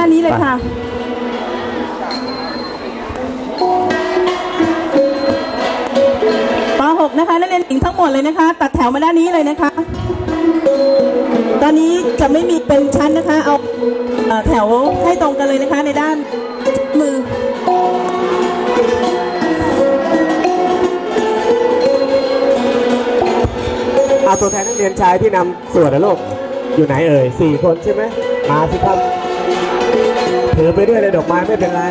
ด้านนี้เลยค่ะป .6 นะคะนักเรียนหญิงทั้งหมดเลยนะคะ ตัดแถวมาด้านนี้เลยนะคะ ตอนนี้จะไม่มีเป็นชั้นนะคะ เอาเอ่อแถวให้ตรงกันเลยนะคะ ในด้านมือเอาตัวแทนนักเรียนชายที่นำสวดนะลูกอยู่ไหนเอ่ยสี่คนใช่ไหมมาสิครับ ถือไปด้วยเลยดอกไม้ไม่เป็นไร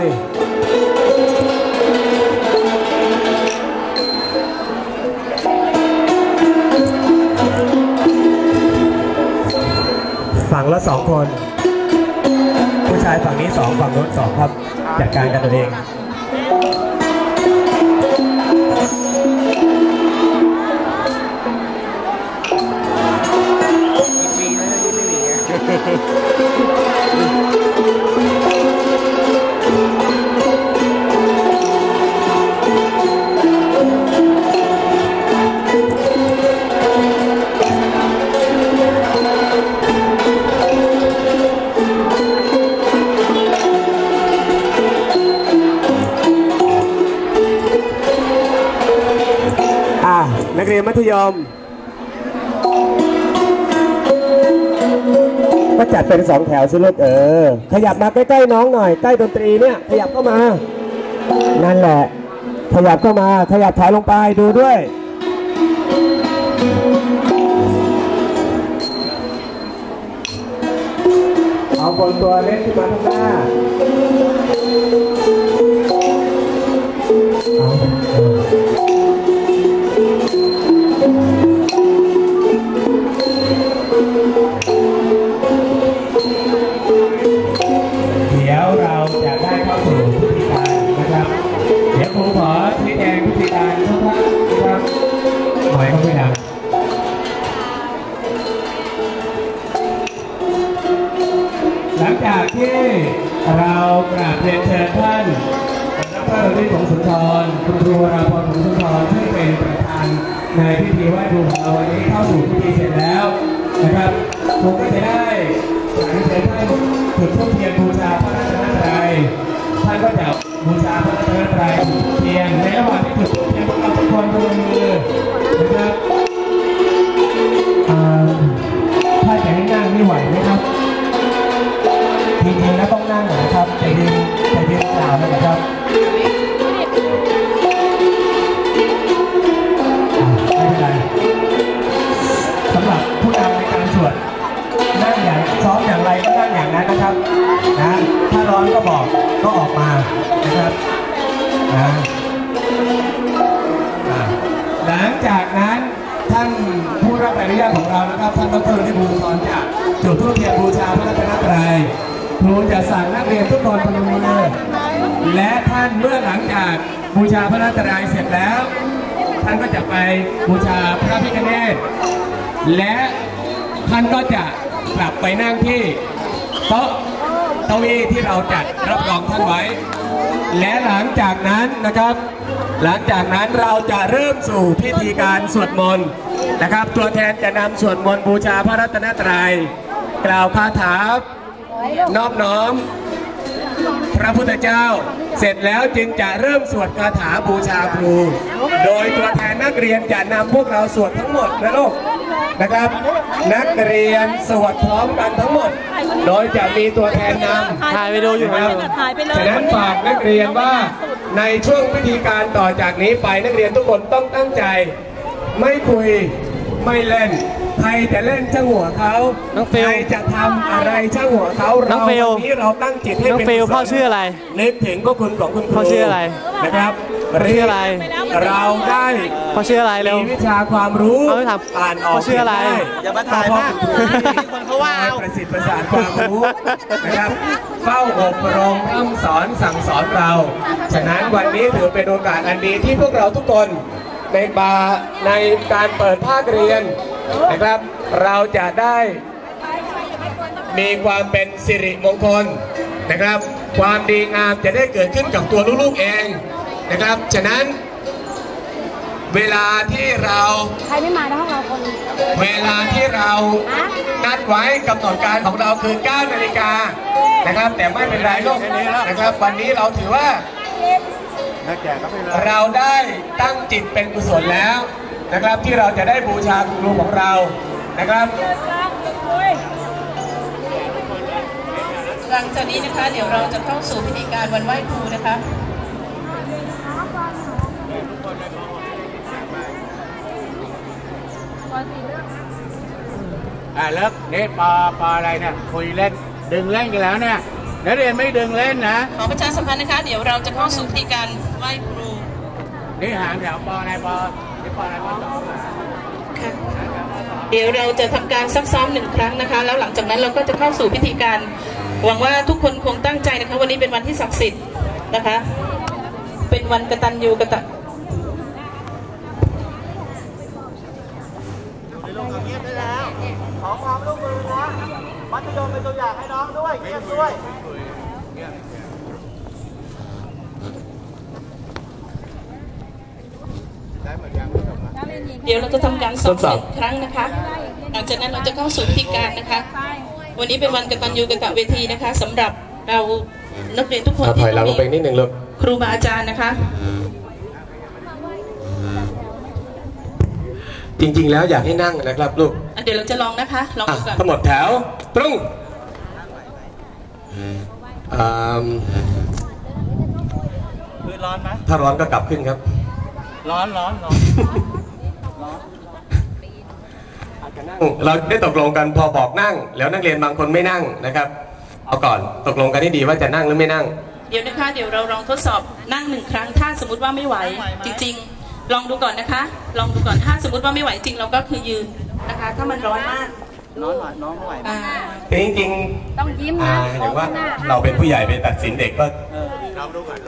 ฝั่งละสองคน ผู้ชายฝั่งนี้สองฝั่งโน้นสองครับจัดการกันตัวเอง เรียนมัธยม ก็จัดเป็นสองแถวสิลูกเออ ขยับมาใกล้ๆน้องหน่อย ใกล้ดนตรีเนี่ย ขยับเข้ามา นั่นแหละ ขยับเข้ามา ขยับถอยลงไปดูด้วย เอาคนตัวเล็กขึ้นมาข้างหน้าเอา ในพิธีไหว้ครูของเราวันนี้เข้าสู่พิธีเสร็จแล้วนะครับผมก็จะได้หลังเชิญท่านจุดธูปเทียนบูชาพระรัตนตรัยท่านก็จะบูชาพระรัตนตรัยจุดธูปเทียนในระหว่างที่จุดธูปเทียนพวกเราทุกคนพนมมือนะครับ นุญาตของเรานะครับท่านดรนิบูลย์สอนจะจุดธูปเทียนบูชาพระรัตนตรัยครูจะสั่งนักเรียนทุกคนพนมมือและท่านเมื่อหลังจากบูชาพระรัตนตรัยเสร็จแล้ว ท่านก็จะไปบูชาพระพิฆเนศและท่านก็จะกลับไปนั่งที่โต๊ะเก้าอี้ที่เราจัดรับรองท่านไว้ และหลังจากนั้นนะครับ หลังจากนั้นเราจะเริ่มสู่พิธีการสวดมนต์ นะครับ ตัวแทนจะนำสวดมนต์บูชาพระรัตนตรัย กล่าวคาถานอบน้อม พระพุทธเจ้า เสร็จแล้วจึงจะเริ่มสวดคาถาบูชาครู โดยตัวแทนนักเรียนจะนำพวกเราสวดทั้งหมดนะลูกนะครับ นักเรียนสวดพร้อมกันทั้งหมด โดยจะมีตัวแทนนำถ่ายไปดูอยู่ครับถ่ายไปเลยฉะนั้นฝากนักเรียนว่าในช่วงพิธีการต่อจากนี้ไปนักเรียนทุกคนต้องตั้งใจ ไม่คุยไม่เล่นใครจะเล่นช่างหัวเขาน้องฟิลใครจะทำอะไรช่างหัวเขาน้เราองฟิลวันนี้เราตั้งจิตให้น้องเป็นฟิลกุศลพ่อชื่ออะไรนึกถึงก็คุณของคุณครูพ่อชื่ออะไรนะครับพ่อชื่ออะไร เราได้เขาชื่ออะไรเร็วมีวิชาความรู้เอาไม่ถามอ่านออกเขาชื่ออะไรเขีนด้อย่ามาถ่ายมากคนเขาว่าประสิทธิ์ประสานความรู้นะครับเฝ้าอบรมร่ำสอนสั่งสอนเรา ฉะนั้นวันนี้ถือเป็นโอกาสอันดีที่พวกเราทุกคน ในบาในการเปิดภาคเรียนนะครับ เราจะได้มีความเป็นสิริมงคลนะครับ ความดีงามจะได้เกิดขึ้นกับตัวลูกๆเองนะครับ ฉะนั้นเวลาที่เราใครไม่มาในห้องเราคนเวลาที่เรานัดไว้กำหนดการของเราคือ 9 นาฬิกานะครับ แต่ไม่เป็นไรลูกนะครับ วันนี้เราถือว่า เราได้ตั้งจิตเป็นกุศลแล้วนะครับที่เราจะได้บูชาคุณครูของเรานะครับหลังจากนี้นะคะ เดี๋ยวเราจะเข้าสู่พิธีการวันไหว้ครูนะคะอ่าเลิกนี่ปอปออะไรเนี่ยคุยเล่นดึงเล่นกันแล้วเนี่ย นักเรียนไม่ดึงเล่นนะ ขอประชาสัมพันธ์นะคะ เดี๋ยวเราจะเข้าสู่พิธีการไหว้ครู นี่หางแถวปออะไรปอนี่ปออะไรปอสองค่ะเดี๋ยวเราจะทำการซักซ้อมหนึ่งครั้งนะคะ แล้วหลังจากนั้นเราก็จะเข้าสู่พิธีการ หวังว่าทุกคนคงตั้งใจนะคะ วันนี้เป็นวันที่ศักดิ์สิทธิ์นะคะ เป็นวันกตัญญูกตะขอความร่วมมือนะ มัธยมเป็นตัวอย่างให้น้องด้วยเงียบด้วย เดี๋ยวเราจะทำการซ้อมหนึ่งครั้งนะคะ หลังจากนั้นเราจะเข้าสู่พิธีการนะคะ วันนี้เป็นวันกตัญญูกตเวทีนะคะสำหรับเรานักเรียนทุกคนถอยหลังลงไปนิดหนึ่งลูกครูบาอาจารย์นะคะ จริงๆ แล้วอยากให้นั่งนะครับลูกอะเดี๋ยวเราจะลองนะคะลองอะดูก่อนทั้งหมดแถวตรงอ่า คือร้อนไหมถ้าร้อนก็กลับขึ้นครับ ร้อนร้อนร้อนเราได้ตกลงกันพอบอกนั่ง แล้วนักเรียนบางคนไม่นั่งนะครับ เอาก่อนตกลงกันให้ดีว่าจะนั่งหรือไม่นั่ง เดี๋ยวนะคะเดี๋ยวเราลองทดสอบนั่งหนึ่งครั้งถ้าสมมติว่าไม่ไหว จริง ๆ ลองดูก่อนนะคะ ลองดูก่อนถ้าสมมติว่าไม่ไหวจริงเราก็คือยืนนะคะ ถ้ามันร้อนมาก น้องหน่อยน้องไม่ไหวอ่าจริงๆต้องยิ้มนะอย่างว่าเราเป็นผู้ใหญ่ไปตัดสินเด็กก็ลองดูก่อน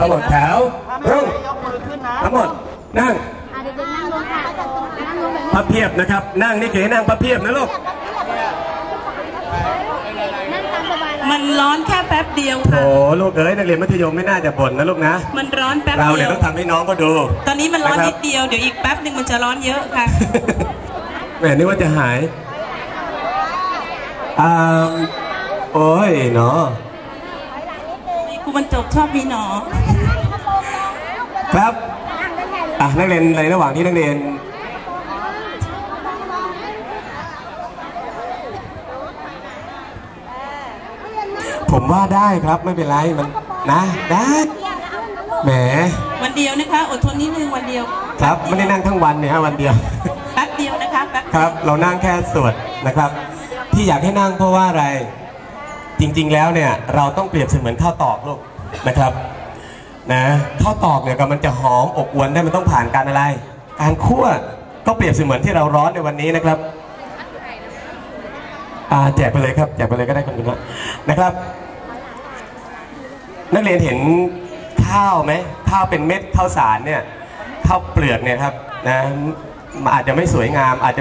ทั้งหมดนะแถคะวถ้าตไม่รไหวงยกมือขึ้นนะทั้งหมดนั่งอะเด็กๆนั่งลงค่ะนั่งลงแบบนี้พับเพียบนะครับ นั่งนี่คือให้นั่งพับเพียบนะลูกนั่งตามสบายเลยมันร้อนแค่แป๊บเดียวโอ้ค่ะลูกเอ้ยนักเรียนมัธยมไม่น่าจะบ่นนะลูกนะ มันร้อนแป๊บเราเดีเนี่ยยวต้องทำให้น้องก็ดู ตอนนี้มันร้อนนะครับนิดเดียว เดี๋ยวอีกแป๊บหนึ่งมันจะร้อนเยอะค่ะ แหมนึกว่าจะหาย อ่าโอ้ยเนาะครูบรรจบชอบมีหนอ ครับอะนักเรียนในระหว่างที่นักเรียนผมว่าได้ครับไม่เป็นไรมันนะได้แหมวันเดียวนะคะอดทนนิดนึงวันเดียว ครับไม่ได้นั่งทั้งวันเนี่ยฮะวันเดียวแป๊บเดียวนะคะแป๊บครับ เรานั่งแค่สวดนะครับ ที่อยากให้นั่งเพราะว่าอะไร จริงๆแล้วเนี่ยเราต้องเปรียบเสมือนข้าวตอกลูกนะครับนะข้าวตอกเนี่ยก็มันจะหอมอบอวนได้มันต้องผ่านการอะไร การคั่วก็เปรียบเสมือนที่เราร้อนในวันนี้นะครับอ่าแจกไปเลยครับแจกไปเลยก็ได้คุณผู้ชมนะครับ นักเรียนเห็นข้าวไหมข้าวเป็นเม็ดข้าวสารเนี่ยข้าวเปลือกเนี่ยครับนะอาจจะไม่สวยงามอาจจะ